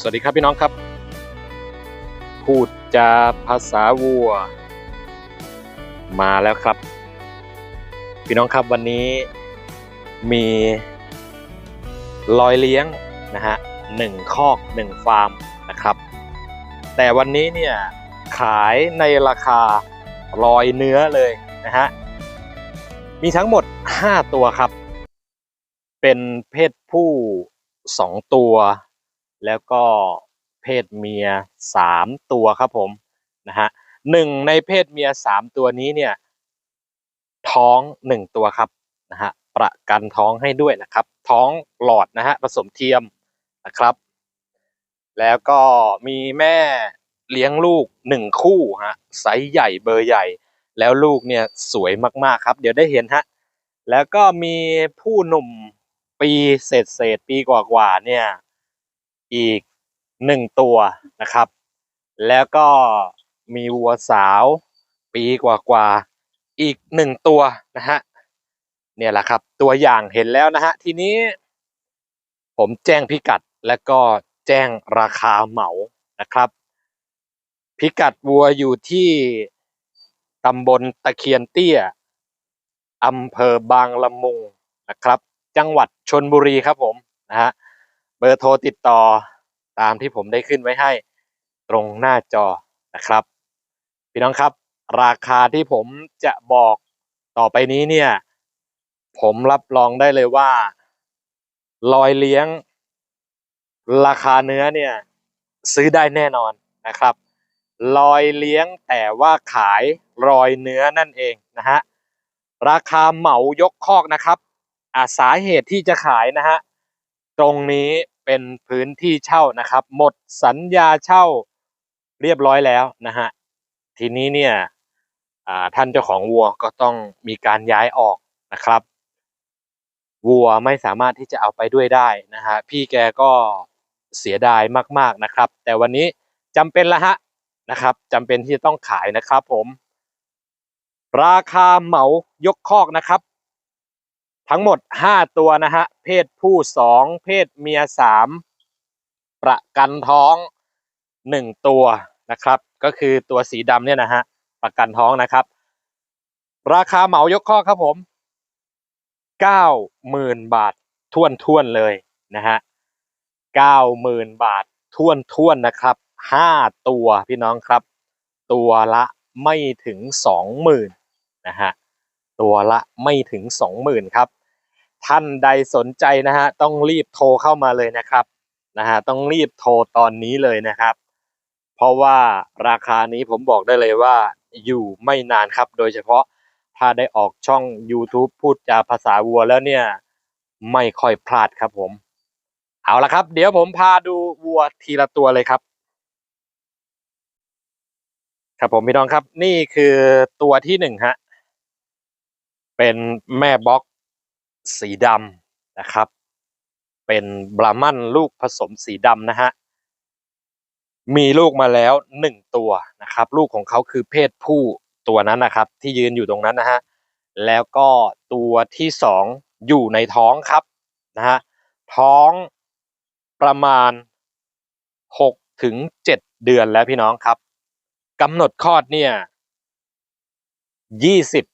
สวัสดีครับพี่น้องครับ พูดจาภาษาวัว มาแล้วครับ พี่น้องครับวันนี้มีลอยเลี้ยงนะฮะหนึ่งคอกหนึ่งฟาร์มนะครับ แต่วันนี้เนี่ยขายในราคาลอยเนื้อเลยนะฮะมีทั้งหมด 5 ตัวครับ เป็นเพศผู้ 2 ตัว แล้วก็เพศเมีย3ตัวครับผมนะฮะหนึ่งในเพศเมีย3ตัวนี้เนี่ย ท้อง1ตัวครับนะฮะประกันท้องให้ด้วยนะครับ ท้องหลอดนะฮะผสมเทียมนะครับ แล้วก็มีแม่เลี้ยงลูกหนึ่งคู่ฮะไซส์ใหญ่เบอร์ใหญ่ แล้วลูกเนี่ยสวยมากๆครับ เดี๋ยวได้เห็นฮะแล้วก็มีผู้หนุ่มปีเศษเศษปีกว่าๆเนี่ย อีกหนึ่งตัวนะครับ แล้วก็มีวัวสาวปีกว่าๆอีกหนึ่งตัวนะฮะเนี่ยแหละครับ ตัวอย่างเห็นแล้วนะฮะทีนี้ ผมแจ้งพิกัดและก็แจ้งราคาเหมานะครับ พิกัดวัวอยู่ที่ตำบลตะเคียนเตี้ยอำเภอบางละมุงนะครับ จังหวัดชนบุรีครับผมนะฮะ บอร์โทรติดต่อตามที่ผมได้ขึ้นไว้ให้ตรงหน้าจอนะครับ พี่น้องครับ ราคาที่ผมจะบอกต่อไปนี้เนี่ย ผมรับรองได้เลยว่าลอยเลี้ยง ราคาเนื้อเนี่ย ซื้อได้แน่นอนนะครับลอยเลี้ยงแต่ว่าขายรอยเนื้อนั่นเองนะฮะราคาเหมายกคอกนะครับอ่าสาเหตุที่จะขายนะฮะตรงนี้ เป็นพื้นที่เช่านะครับ หมดสัญญาเช่าเรียบร้อยแล้วนะฮะทีนี้เนี่ยท่านเจ้าของวัวก็ต้องมีการย้ายออกนะครับ วัวไม่สามารถที่จะเอาไปด้วยได้นะฮะพี่แกก็เสียดายมากๆนะครับ แต่วันนี้จำเป็นละฮะนะครับจำเป็นที่จะต้องขายนะครับผม ราคาเหมายกคอกนะครับ ทั้งหมด 5 ตัวนะฮะ เพศผู้ 2 เพศเมีย 3 ประกันท้อง 1 ตัวนะครับ ก็คือตัวสีดำเนี่ยนะฮะ ประกันท้องนะครับ ราคาเหมายกคอครับผม 90,000 บาทท่วนท่วนๆเลยนะฮะ 90,000 บาทท่วนท่วนๆนะครับ 5 ตัวพี่น้องครับ ตัวละไม่ถึง 20,000นะฮะ ตัวละไม่ถึง 20,000ครับ ท่านใดสนใจนะฮะต้องรีบโทรเข้ามาเลยนะครับนะฮะต้องรีบโทรตอนนี้เลยนะครับ เพราะว่าราคานี้ผมบอกได้เลยว่าอยู่ไม่นานครับ โดยเฉพาะถ้าได้ออกช่อง YouTube พูดจาภาษาวัวแล้วเนี่ย ไม่ค่อยพลาดครับผม เอาละครับ เดี๋ยวผมพาดูวัวทีละตัวเลยครับ ครับผมพี่น้องครับนี่คือตัวที่หนึ่งฮะ เป็นแม่บล็อกสีดำนะครับ เป็นบรามันลูกผสมสีดำนะฮะ มีลูกมาแล้วหนึ่งตัวนะครับ ลูกของเขาคือเพศผู้ตัวนั้นนะครับ ที่ยืนอยู่ตรงนั้นนะฮะ แล้วก็ตัวที่สองอยู่ในท้องครับนะฮะ ท้องประมาณหกถึงเจ็ดเดือนแล้วพี่น้องครับกำหนดคลอดเนี่ยยี่สิบ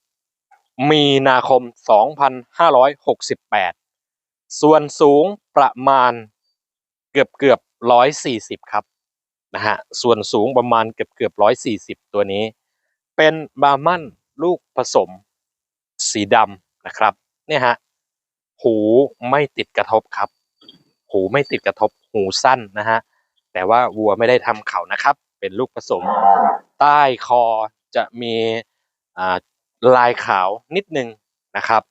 มีนาคมสองพันห้าร้อยหกสิบแปดส่วนสูงประมาณเกือบเกือบร้อยสี่สิบครับนะฮะส่วนสูงประมาณเกือบเกือบร้อยสี่สิบตัวนี้ เป็นบาร์มันลูกผสมสีดำนะครับเนี่ยฮะหูไม่ติดกระทบครับ หูไม่ติดกระทบหูสั้นนะฮะแต่ว่าวัวไม่ได้ทำเขานะครับ เป็นลูกผสม ใต้คอจะมีอ่า ลายขาวนิดนึงนะครับ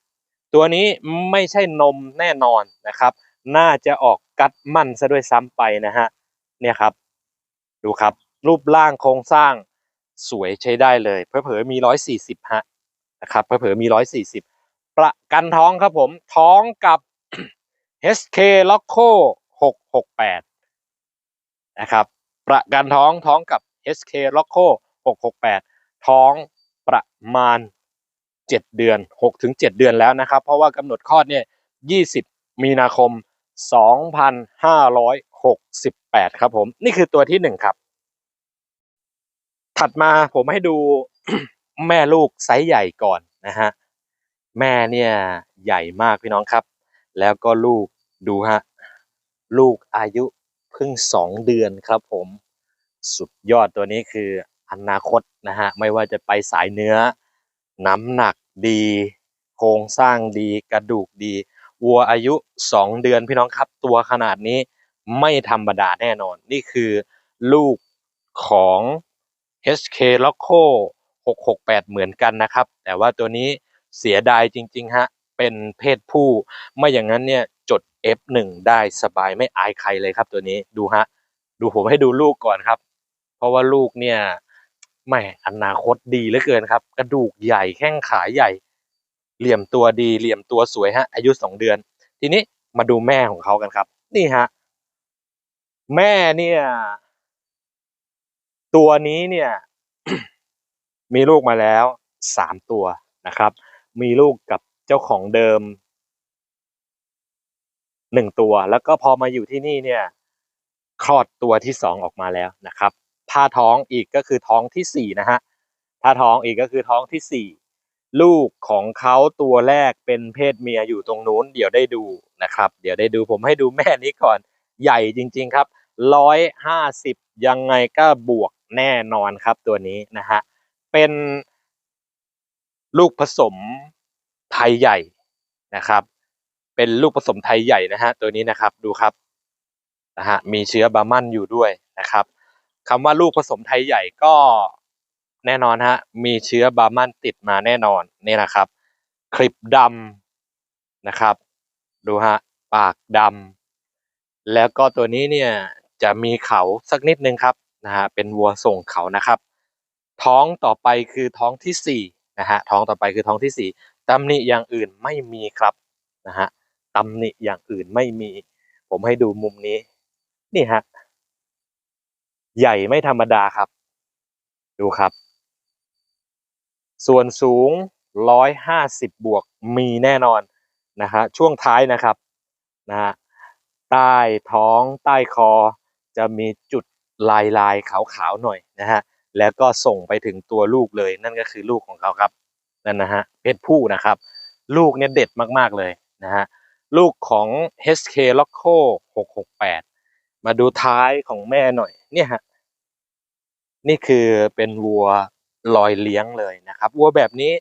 ตัวนี้ไม่ใช่นมแน่นอนนะครับ น่าจะออกกัดมั่นซะด้วยซ้ำไปนะฮะเนี่ยครับ ดูครับ รูปร่างโครงสร้างสวยใช้ได้เลยเผลอมีร้อยสี่สิบฮะนะครับเผลอมีร้อยสี่สิบประกันท้องครับผมท้องกับ HK Loco 668นะครับประกันท้องท้องกับ SK Loco 668 ท้องประมาณ 7 เดือน6ถึง7เดือนแล้วนะครับ เพราะว่ากำหนดคลอดเนี่ย 20 มีนาคมหกสิบแปดครับผม นี่คือตัวที่หนึ่งครับ ถัดมาผมให้ดูแม่ลูกไซส์ใหญ่ก่อนนะฮะ แม่เนี่ยใหญ่มากพี่น้องครับ แล้วก็ลูกดูฮะ ลูกอายุเพิ่งสองเดือนครับผม สุดยอดตัวนี้คืออนาคตนะฮะ ไม่ว่าจะไปสายเนื้อ น้ำหนักดี โครงสร้างดีกระดูกดี วัวอายุสองเดือนพี่น้องครับ ตัวขนาดนี้ไม่ธรรมดาแน่นอน นี่คือลูกของ HK Loco 668 เหมือนกันนะครับ แต่ว่าตัวนี้เสียดายจริงๆฮะ เป็นเพศผู้ ไม่อย่างนั้นเนี่ยจด F1 ได้สบายไม่อายใครเลยครับตัวนี้ดูฮะ ดูผมให้ดูลูกก่อนครับ เพราะว่าลูกเนี่ย แหม่อนาคตดีเหลือเกินครับ กระดูกใหญ่แข้งขาใหญ่ เหลี่ยมตัวดีเหลี่ยมตัวสวยฮะ อายุสองเดือน ทีนี้มาดูแม่ของเขากันครับ นี่ฮะแม่เนี่ย ตัวนี้เนี่ย มีลูกมาแล้วสามตัวนะครับ มีลูกกับเจ้าของเดิมหนึ่งตัว แล้วก็พอมาอยู่ที่นี่เนี่ย คลอดตัวที่สองออกมาแล้วนะครับ ถ้าท้องอีกก็คือท้องที่สี่นะฮะถ้าท้องอีกก็คือท้องที่สี่ลูกของเขาตัวแรกเป็นเพศเมียอยู่ตรงนู้น เดี๋ยวได้ดูนะครับ เดี๋ยวได้ดูผมให้ดูแม่นี้ก่อนใหญ่จริง ๆครับร้อยห้าสิบยังไงก็บวกแน่นอนครับตัวนี้นะฮะเป็นลูกผสมไทยใหญ่นะครับ เป็นลูกผสมไทยใหญ่นะฮะตัวนี้นะครับดูครับนะฮะมีเชื้อบามันอยู่ด้วยนะครับ คำว่าลูกผสมไทยใหญ่ก็แน่นอนฮะ มีเชื้อบามันติดมาแน่นอนนี่นะครับ คลิปดำนะครับ ดูฮะ ปากดำแล้วก็ตัวนี้เนี่ยจะมีเขาสักนิดนึงครับนะฮะเป็นวัวส่งเขานะครับ ท้องต่อไปคือท้องที่สี่นะฮะท้องต่อไปคือท้องที่สี่ตำหนิอย่างอื่นไม่มีครับนะฮะตำหนิอย่างอื่นไม่มี ผมให้ดูมุมนี้ นี่ฮะ ใหญ่ไม่ธรรมดาครับ ดูครับ ส่วนสูงร้อยห้าสิบวกมีแน่นอนนะฮะช่วงท้ายนะครับนะฮะใต้ท้องใต้คอจะมีจุดลายลายขาวๆหน่อยนะฮะแล้วก็ส่งไปถึงตัวลูกเลยนั่นก็คือลูกของเขาครับนั่นนะฮะเพศผู้นะครับ ลูกเนี่ยเด็ดมากๆเลยนะฮะลูกของ HK Loco 668 มาดูท้ายของแม่หน่อย เนี่ยฮะ นี่คือเป็นวัวลอยเลี้ยงเลยนะครับ วัวแบบนี้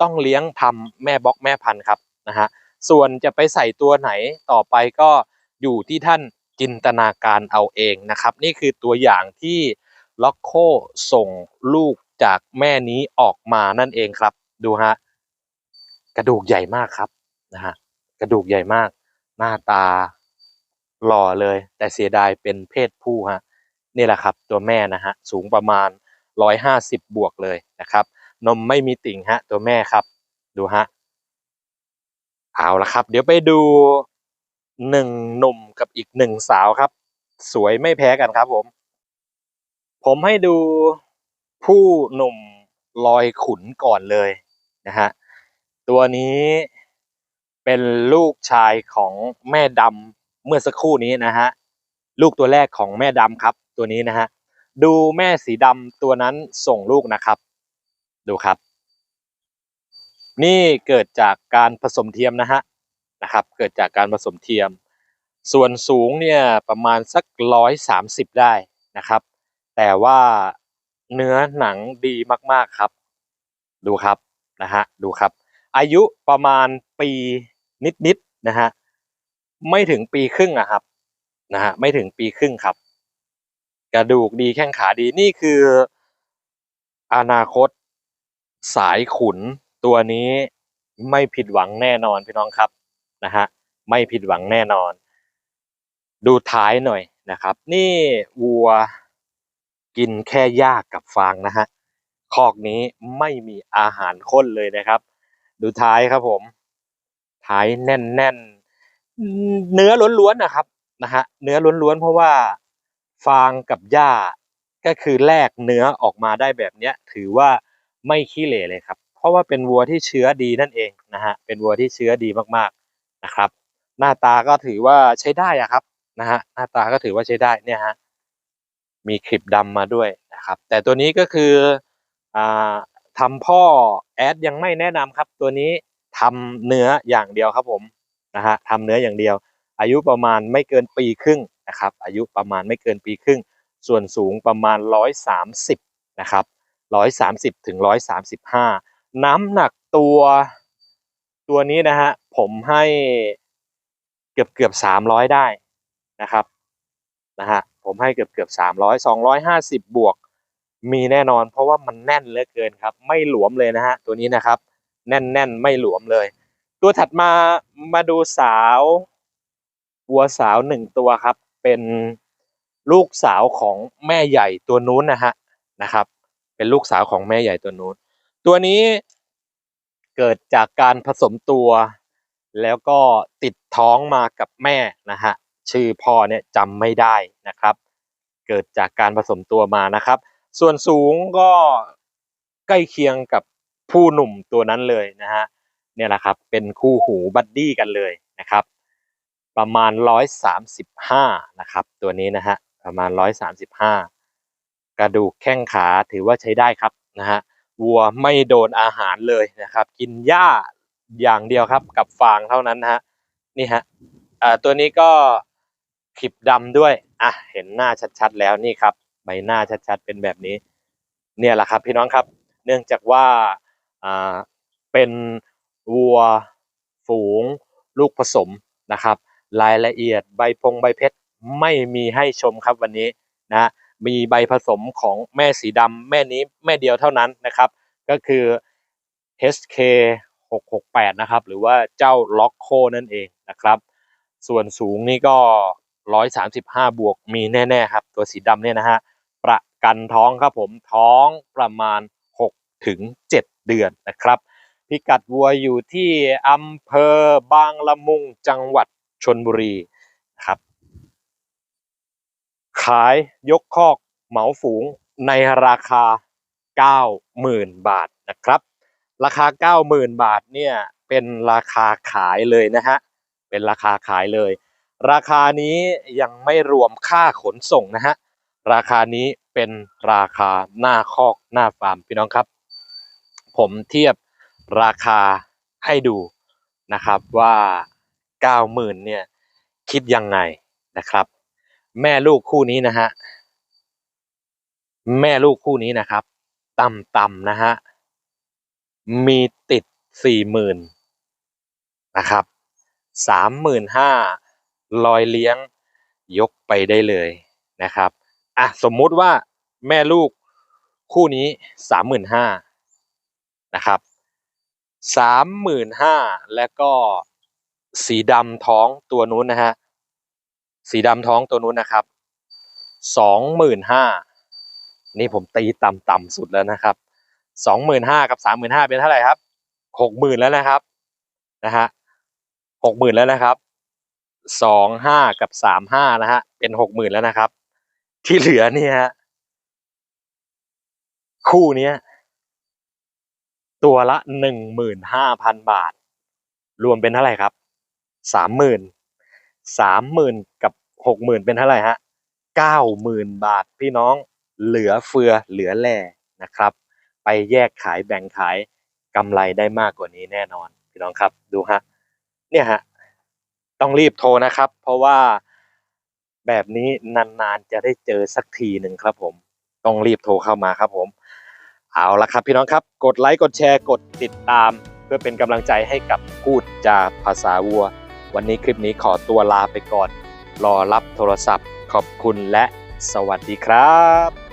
ต้องเลี้ยงทำแม่บล็อกแม่พันธุ์ครับนะฮะ ส่วนจะไปใส่ตัวไหนต่อไปก็อยู่ที่ท่านจินตนาการเอาเองนะครับ นี่คือตัวอย่างที่ล็อกโคส่งลูกจากแม่นี้ออกมานั่นเองครับ ดูฮะ กระดูกใหญ่มากครับนะฮะ กระดูกใหญ่มาก หน้าตา หล่อเลย แต่เสียดายเป็นเพศผู้ฮะนี่แหละครับตัวแม่นะฮะสูงประมาณร้อยห้าสิบบวกเลยนะครับ นมไม่มีติ่งฮะตัวแม่ครับ ดูฮะเอาละครับ เดี๋ยวไปดูหนึ่งหนุ่มกับอีกหนึ่งสาวครับ สวยไม่แพ้กันครับผม ผมให้ดูผู้หนุ่มลอยขุนก่อนเลยนะฮะตัวนี้เป็นลูกชายของแม่ดำ เมื่อสักครู่นี้นะฮะลูกตัวแรกของแม่ดำครับ ตัวนี้นะฮะดูแม่สีดำตัวนั้นส่งลูกนะครับ ดูครับ นี่เกิดจากการผสมเทียมนะฮะนะครับ เกิดจากการผสมเทียม ส่วนสูงเนี่ยประมาณสักร้อยสามสิบได้นะครับ แต่ว่าเนื้อหนังดีมากๆครับ ดูครับนะฮะดูครับ อายุประมาณปีนิดๆนะฮะ ไม่ถึงปีครึ่งอะครับนะฮะไม่ถึงปีครึ่งครับ กระดูกดีแข้งขาดีนี่คือ อนาคต สายขุนตัวนี้ไม่ผิดหวังแน่นอนพี่น้องครับนะฮะไม่ผิดหวังแน่นอน ดูท้ายหน่อยนะครับ นี่วัวกินแค่หญ้ากับฟางนะฮะคอกนี้ไม่มีอาหารข้นเลยนะครับ ดูท้ายครับผม ท้ายแน่นๆ เนื้อล้วนๆนะครับนะฮะเนื้อล้วนๆเพราะว่าฟางกับหญ้าก็คือแลกเนื้อออกมาได้แบบเนี้ย ถือว่าไม่ขี้เหร่เลยครับ เพราะว่าเป็นวัวที่เชื้อดีนั่นเองนะฮะเป็นวัวที่เชื้อดีมากๆนะครับ หน้าตาก็ถือว่าใช้ได้อะครับนะฮะหน้าตาก็ถือว่าใช้ได้เนี่ยฮะมีคลิปดำมาด้วยนะครับ แต่ตัวนี้ก็คืออ่าทำพ่อแอดยังไม่แนะนำครับ ตัวนี้ทำเนื้ออย่างเดียวครับผม นะฮะทำเนื้ออย่างเดียว อายุประมาณไม่เกินปีครึ่งนะครับ อายุประมาณไม่เกินปีครึ่ง ส่วนสูงประมาณ 130นะครับ130ถึง135 น้ำหนักตัวตัวนี้นะฮะผมให้เกือบเกือบ300 ได้นะครับนะฮะผมให้เกือบเกือบ300 250 บวกมีแน่นอนเพราะว่ามันแน่นเหลือเกินครับ ไม่หลวมเลยนะฮะตัวนี้นะครับ แน่นแน่นไม่หลวมเลย ตัวถัดมามาดูสาววัวสาวหนึ่งตัวครับ เป็นลูกสาวของแม่ใหญ่ตัวนู้นนะฮะนะครับ เป็นลูกสาวของแม่ใหญ่ตัวนู้น ตัวนี้เกิดจากการผสมตัวแล้วก็ติดท้องมากับแม่นะฮะชื่อพ่อเนี่ยจำไม่ได้นะครับ เกิดจากการผสมตัวมานะครับ ส่วนสูงก็ใกล้เคียงกับผู้หนุ่มตัวนั้นเลยนะฮะ เนี่ยแหละครับ เป็นคู่หูบัดดี้กันเลยนะครับ ประมาณ 135 นะครับ ตัวนี้นะฮะประมาณ 135 กระดูกแข้งขาถือว่าใช้ได้ครับนะฮะวัวไม่โดนอาหารเลยนะครับ กินหญ้าอย่างเดียวครับ กับฟางเท่านั้นนะฮะนี่ฮะอ่าตัวนี้ก็คลิปดำด้วยอะเห็นหน้าชัดๆแล้วนี่ครับ ใบหน้าชัดๆเป็นแบบนี้ เนี่ยแหละครับพี่น้องครับ เนื่องจากว่าอ่าเป็น วัว ฝูง ลูกผสมนะครับ รายละเอียดใบพงใบเพชรไม่มีให้ชมครับวันนี้นะมีใบผสมของแม่สีดำแม่นี้แม่เดียวเท่านั้นนะครับ ก็คือ HK 668นะครับ หรือว่าเจ้าล็อกโคนั่นเองนะครับ ส่วนสูงนี่ก็ 135 บวกมีแน่ ๆ ครับ ตัวสีดำเนี่ยนะฮะ ประกันท้องครับผมท้องประมาณ 6 ถึง 7 เดือนนะครับ พิกัดวัวอยู่ที่อำเภอบางละมุงจังหวัดชนบุรีครับ ขายยกคอกเหมาฝูงในราคา 90,000 บาทนะครับ ราคา 90,000 บาทเนี่ยเป็นราคาขายเลยนะฮะเป็นราคาขายเลย ราคานี้ยังไม่รวมค่าขนส่งนะฮะราคานี้เป็นราคาหน้าคอกหน้าฟาร์มพี่น้องครับ ผมเทียบ ราคาให้ดูนะครับว่า 90,000เนี่ยคิดยังไงนะครับ แม่ลูกคู่นี้นะฮะแม่ลูกคู่นี้นะครับต่ำๆนะฮะมีติดสี่หมื่นนะครับสามหมื่นห้าลอยเลี้ยงยกไปได้เลยนะครับอะสมมุติว่าแม่ลูกคู่นี้สามหมื่นห้านะครับ สามหมื่นห้าแล้วก็สีดำท้องตัวนู้นนะฮะสีดำท้องตัวนู้นนะครับสองหมื่นห้านี่ผมตีต่ำๆสุดแล้วนะครับสองหมื่นห้ากับสามหมื่นห้าเป็นเท่าไหร่ครับหกหมื่นแล้วนะครับนะฮะหกหมื่นแล้วนะครับสองห้ากับสามห้านะฮะเป็นหกหมื่นแล้วนะครับ ที่เหลือเนี่ยฮะคู่เนี้ย ตัวละหนึ่งหมื่นห้าพันบาท รวมเป็นเท่าไหร่ครับสามหมื่นสามหมื่นกับหกหมื่นเป็นเท่าไหร่ฮะเก้าหมื่นบาทพี่น้องเหลือเฟือเหลือแล่นะครับ ไปแยกขายแบ่งขายกำไรได้มากกว่านี้แน่นอน พี่น้องครับดูฮะเนี่ยฮะต้องรีบโทรนะครับ เพราะว่าแบบนี้นานๆจะได้เจอสักทีหนึ่งครับผม ต้องรีบโทรเข้ามาครับผม เอาละครับพี่น้องครับ กดไลค์กดแชร์กดติดตาม เพื่อเป็นกำลังใจให้กับพูดจาภาษาวัว วันนี้คลิปนี้ขอตัวลาไปก่อน รอรับโทรศัพท์ ขอบคุณและสวัสดีครับ